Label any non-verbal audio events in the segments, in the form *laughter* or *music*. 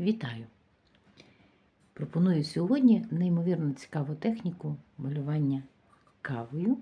Вітаю! Пропоную сьогодні неймовірно цікаву техніку малювання кавою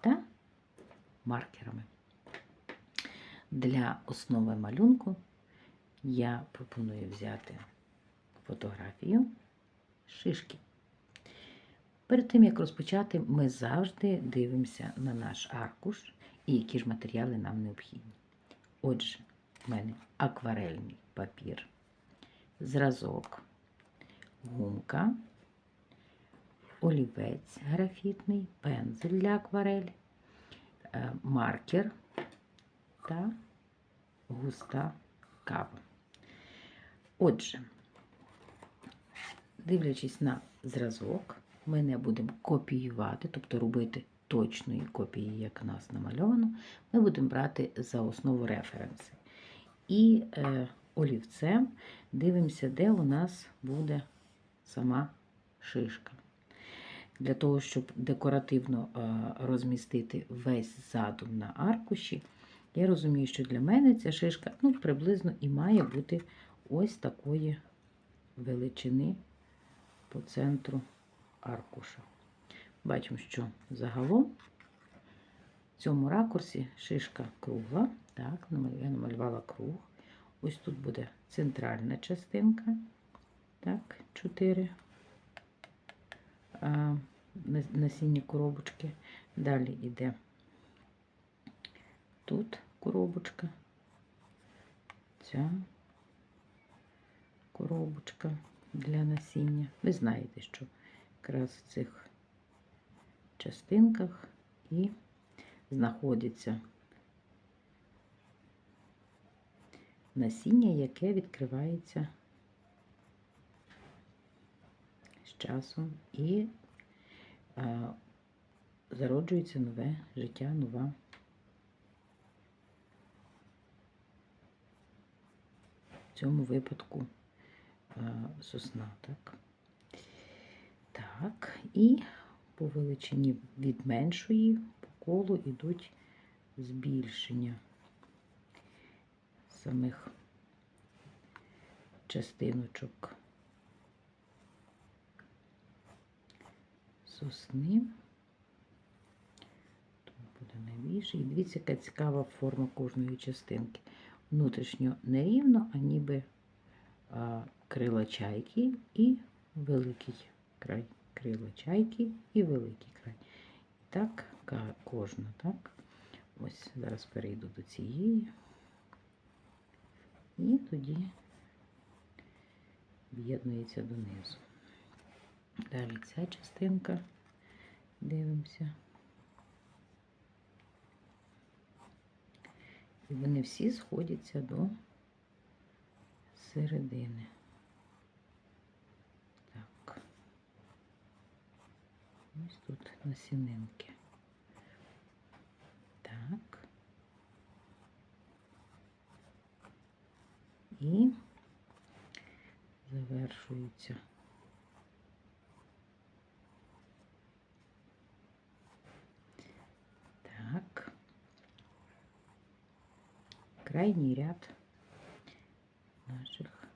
та маркерами. Для основи малюнку я пропоную взяти фотографію шишки. Перед тим, як розпочати, ми завжди дивимося на наш аркуш і які ж матеріали нам необхідні. Отже, в мене акварельний папір, зразок, гумка, олівець графітний, пензель для акварель, е, маркер та густа кава. Отже, дивлячись на зразок, ми не будемо копіювати, тобто робити точної копії, як у нас намальовано, ми будемо брати за основу референси. І е, олівцем дивимося, де у нас буде сама шишка. Для того, щоб декоративно е, розмістити весь задум на аркуші, я розумію, що для мене ця шишка ну, приблизно і має бути ось такої величини по центру аркуша. Бачимо, що загалом в цьому ракурсі шишка кругла. Так, я намалювала круг. Ось тут буде центральна частинка. Так, 4 а, насінні коробочки. Далі йде тут коробочка, ця коробочка для насіння. Ви знаєте, що якраз в цих частинках і знаходиться насіння, яке відкривається з часом і а, зароджується нове життя, нова. В цьому випадку сосна, так? Так, і по величині від меншої по колу йдуть збільшення самих частиночок сосни. Тут буде найбільше. І дивіться, яка цікава форма кожної частинки. Внутрішньо нерівно, а ніби а, крила чайки і великий край. Крила чайки і великий край. Так, кожна, так? Ось зараз перейду до цієї. І тоді об'єднується донизу. Далі ця частинка дивимося. І вони всі сходяться до середини. Так. Ось тут насінинки. Так. І завершується. Так. Крайній ряд наших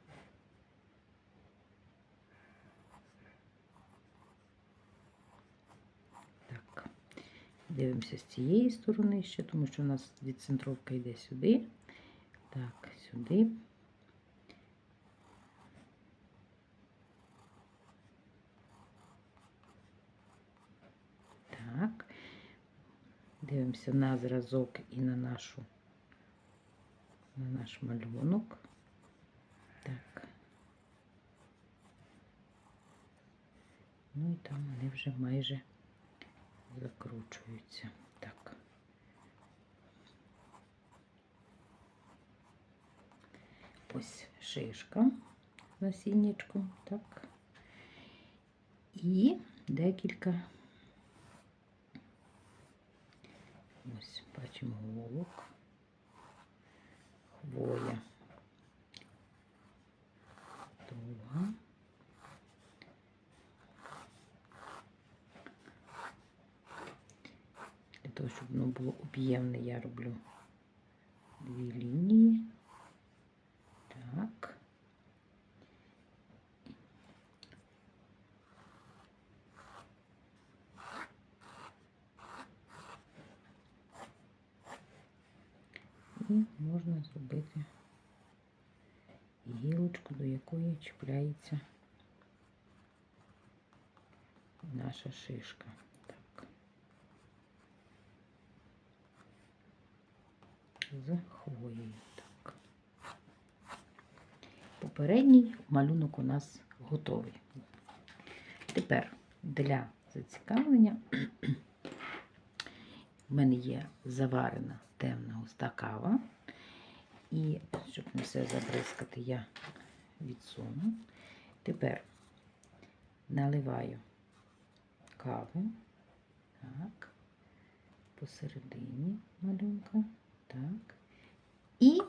так. Дивимося з цієї сторони ще, тому що у нас відцентровка йде сюди. Так, сюди. Так, дивимося на зразок і на нашу, на наш малюнок. Так. Ну і там вони вже майже закручуються. Так. Ось шишка з насіннячком, так. І декілька Ось бачимо голок, хвоя, довга. Для того, щоб воно було об'ємне, я роблю дві лінії. Так. І можна зробити гілочку, до якої чіпляється наша шишка. Так. З хвоєю. Так. Попередній малюнок у нас готовий. Тепер для зацікавлення *clears throat* в мене є заварена темна густа кава. І щоб не все забризкати, я відсуну. Тепер наливаю каву. Так, посередині малюнка. Так. І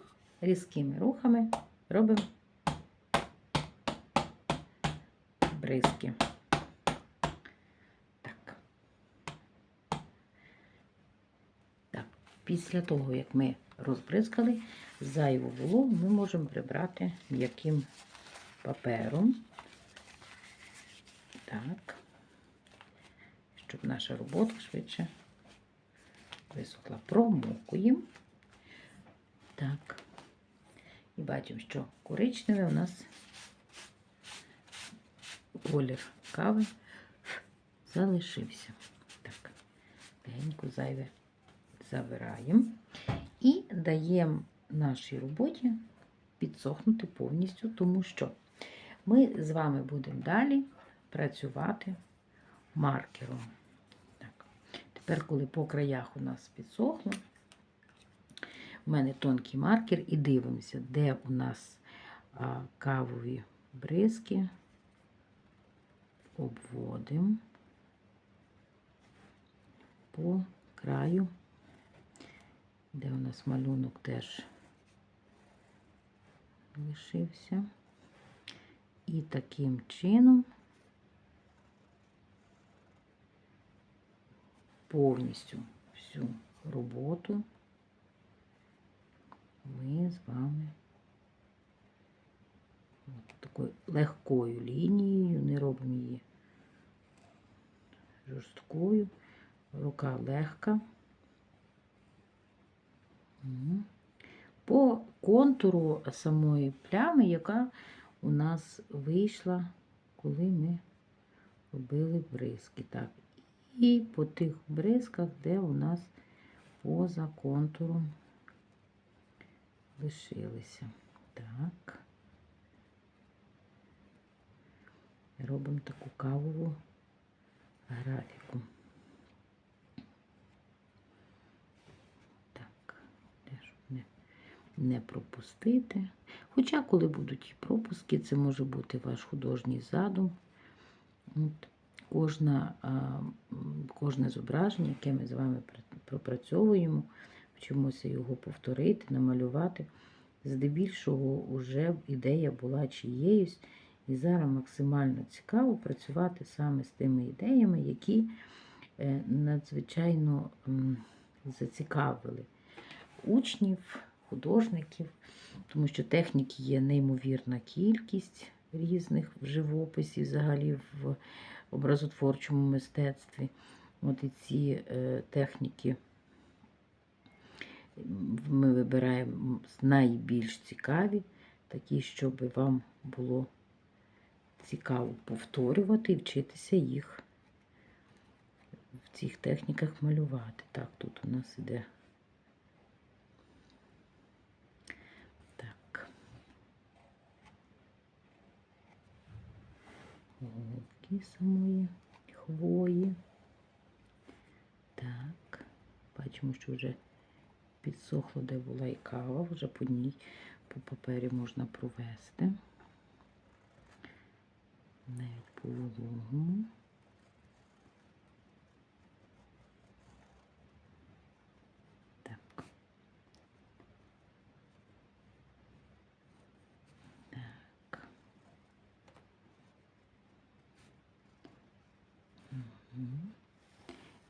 різкими рухами робимо бризки. Так. Так, після того, як ми розбризкали, зайву вологу ми можемо прибрати м'яким папером. Так, щоб наша робота швидше висохла. Промокуємо. Так. І бачимо, що коричневий у нас колір кави залишився. Так, легенько зайве забираємо і даємо нашій роботі підсохнути повністю, тому що ми з вами будемо далі працювати маркером. Так. Тепер, коли по краях у нас підсохло, у мене тонкий маркер, і дивимося, де у нас а, кавові бризки, обводимо по краю, де у нас малюнок теж лишився. І таким чином повністю всю роботу ми з вами такою легкою лінією, не робимо її жорсткою, рука легка. По контуру самої плями, яка у нас вийшла, коли ми робили бризки. Так. І по тих бризках, де у нас поза контуром лишилися. Так. Робимо таку кавову графіку. Так, теж не, не пропустити. Хоча, коли будуть і пропуски, це може бути ваш художній задум. От, кожна, кожне зображення, яке ми з вами пропрацьовуємо, вчимося його повторити, намалювати. Здебільшого вже ідея була чиєюсь, і зараз максимально цікаво працювати саме з тими ідеями, які е, надзвичайно зацікавили учнів, художників, тому що технік є неймовірна кількість різних в живописі, взагалі в образотворчому мистецтві. От і ці е, техніки ми вибираємо найбільш цікаві, такі, щоб вам було цікаво повторювати і вчитися їх в цих техніках малювати. Так, тут у нас іде так. Головки самої хвої. Так, бачимо, що вже підсохло, де була і кава, вже по ній по папері можна провести. Навіть по вологому.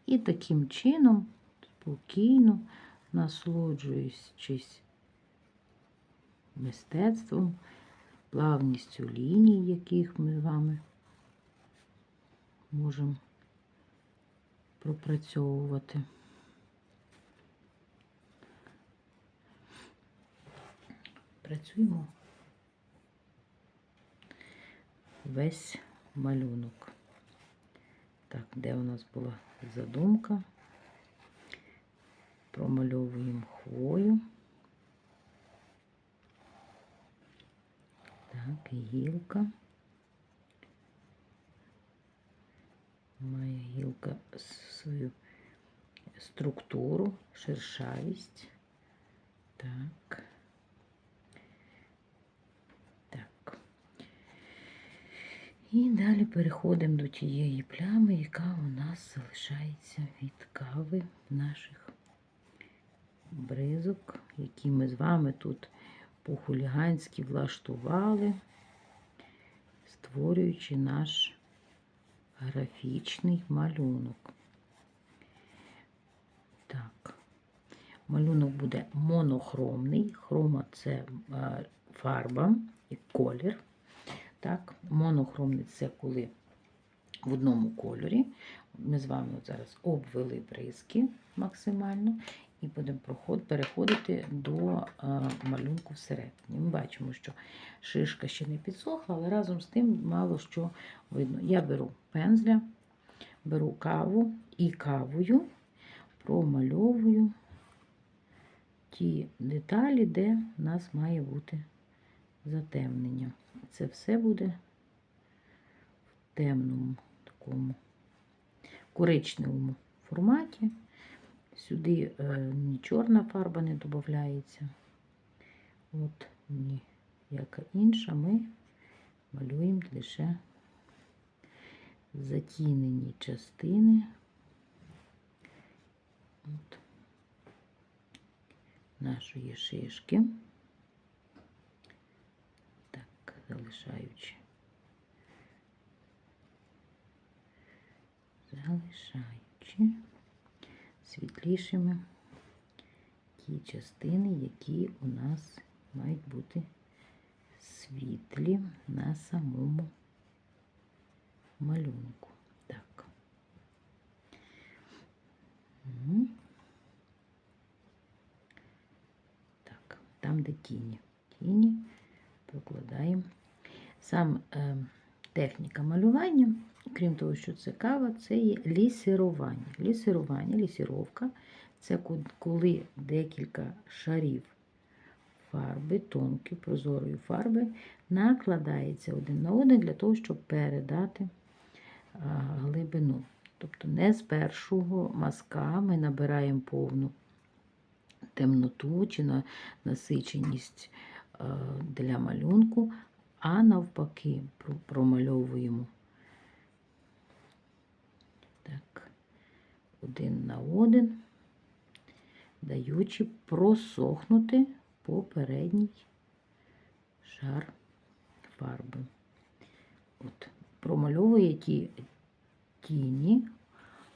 І таким чином спокійно насолоджуючись мистецтвом, плавністю ліній, яких ми з вами можемо пропрацьовувати. працюємо весь малюнок. Так, де у нас була задумка? Промальовуємо хвою. Так, гілка. Має гілка свою структуру, шершавість. Так. Так. І далі переходимо до тієї плями, яка у нас залишається від кави наших бризок, які ми з вами тут по-хуліганськи влаштували, створюючи наш графічний малюнок. Так, малюнок буде монохромний. Хрома це е, фарба і колір. Так, монохромний це коли в одному кольорі. Ми з вами зараз обвели бризки максимально і будемо переходити до а, малюнку всередині. Ми бачимо, що шишка ще не підсохла, але разом з тим мало що видно. Я беру пензля, беру каву і кавою промальовую ті деталі, де в нас має бути затемнення. Це все буде в темному такому коричневому форматі. Сюди е, ні чорна фарба не додається. От ніяка інша ми малюємо лише затінені частини. От нашої шишки. Так, залишаючи. Залишаючи світлішими ті частини, які у нас мають бути світлі на самому малюнку. Так. Так, там, де тіні. Тіні прокладаємо. Сам е, техніка малювання, крім того, що це кава, це є лісирування. Лісирування, лісіровка це коли декілька шарів фарби, тонкої, прозорої фарби, накладається один на один для того, щоб передати глибину. Тобто не з першого мазка ми набираємо повну темноту чи на насиченість для малюнку, а навпаки промальовуємо так, один на один, даючи просохнути попередній шар фарби. От, промальовує ті тіні,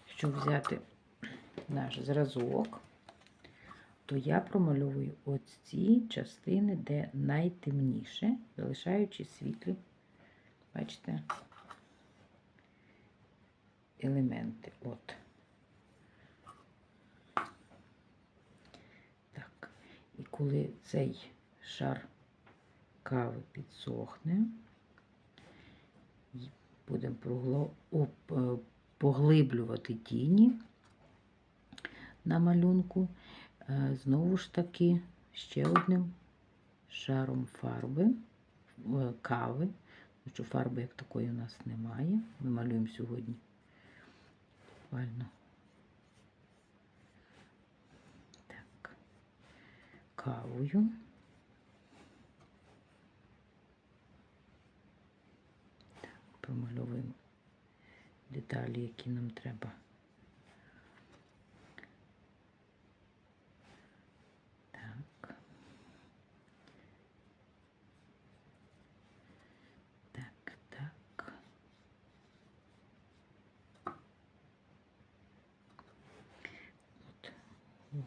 щоб взяти наш зразок, то я промальовую ось ці частини, де найтемніше, залишаючи світлі, бачите, елементи. От. Так. І коли цей шар кави підсохне, будемо е, поглиблювати тіні на малюнку, знову ж таки ще одним шаром фарби, е, кави, тому що фарби як такої у нас немає. Ми малюємо сьогодні буквально так, кавою. Так, промальовуємо деталі, які нам треба. Так. Так, так. От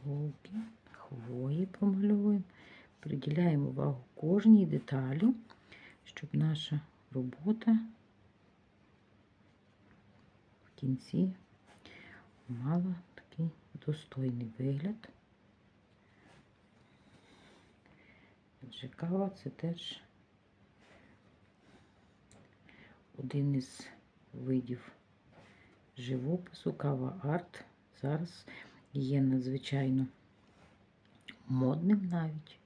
голки, хвої промальовуємо. Приділяємо увагу кожній деталі, щоб наша робота в кінці мала такий достойний вигляд. Адже кава це теж один із видів живопису, кава арт. Зараз є надзвичайно модним навіть.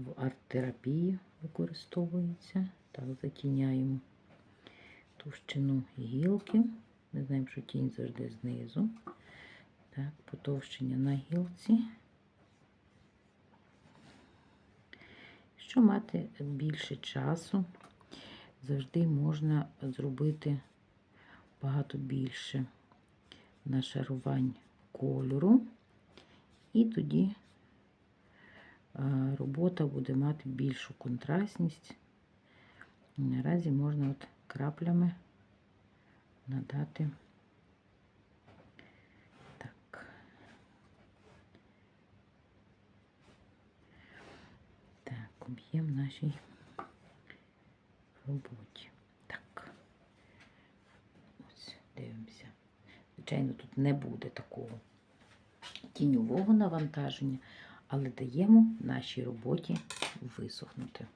В арт-терапії використовується. Так, затіняємо товщину гілки. Ми знаємо, що тінь завжди знизу. Так, потовщення на гілці. Щоб мати більше часу, завжди можна зробити багато більше нашарувань кольору, і тоді робота буде мати більшу контрастність. Наразі можна от краплями надати так. Так, об'єм нашій роботі. Так. Ось, дивимося. Звичайно, тут не буде такого тіньового навантаження, але даємо нашій роботі висохнути.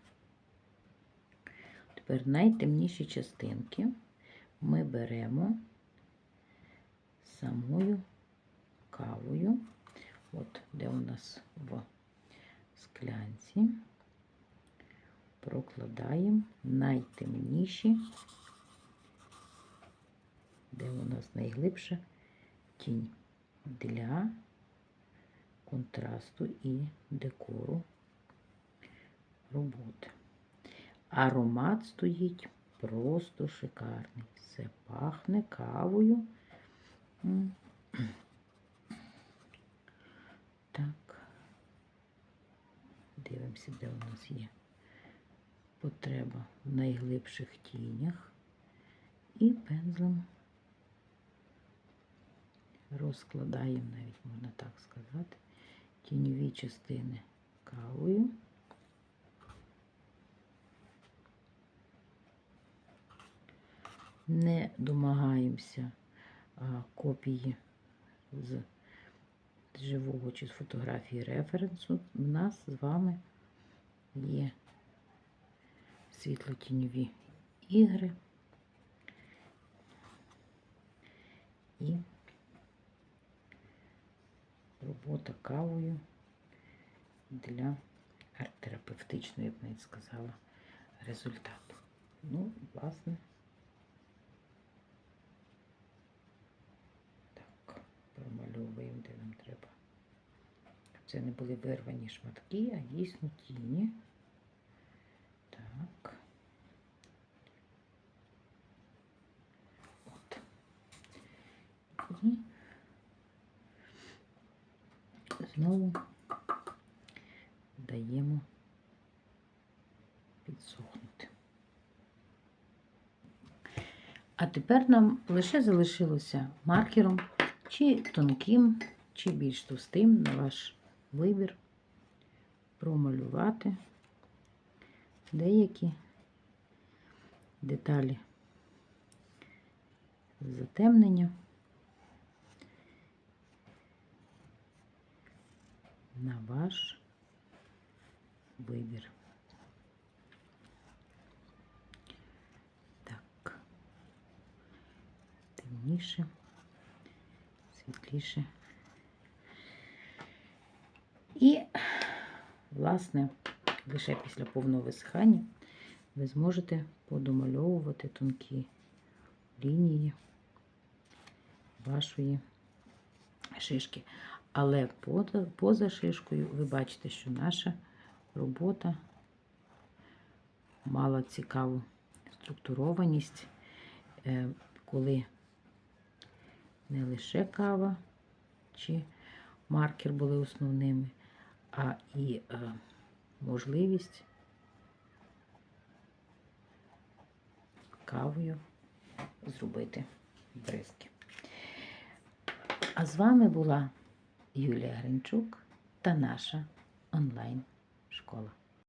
Тепер найтемніші частинки ми беремо самою кавою, от де у нас в склянці, прокладаємо найтемніші, де у нас найглибша тінь для контрасту і декору роботи. Аромат стоїть просто шикарний. Все пахне кавою. Так. Дивимося, де у нас є потреба в найглибших тінях. І пензлем розкладаємо, навіть можна так сказати, тіньові частини кавою. Не домагаємося копії з живого чи з фотографії референсу. У нас з вами є світло-тіньові ігри і робота кавою для арт-терапевтичної, я б навіть сказала, результату. Ну, власне, так, промальовуємо, де нам треба. Це не були вирвані шматки, а дійсно тіні. Так. От. І знову даємо підсохнути. А тепер нам лише залишилося маркером, чи тонким, чи більш товстим, на ваш вибір, промалювати деякі деталі затемнення. на ваш вибір. Так, темніше, світліше. І, власне, лише після повного висихання ви зможете подомальовувати тонкі лінії вашої шишки. Але поза, шишкою ви бачите, що наша робота мала цікаву структурованість, е, коли не лише кава чи маркер були основними, а і е, можливість кавою зробити бризки. А з вами була Юлія Гринчук та наша онлайн-школа.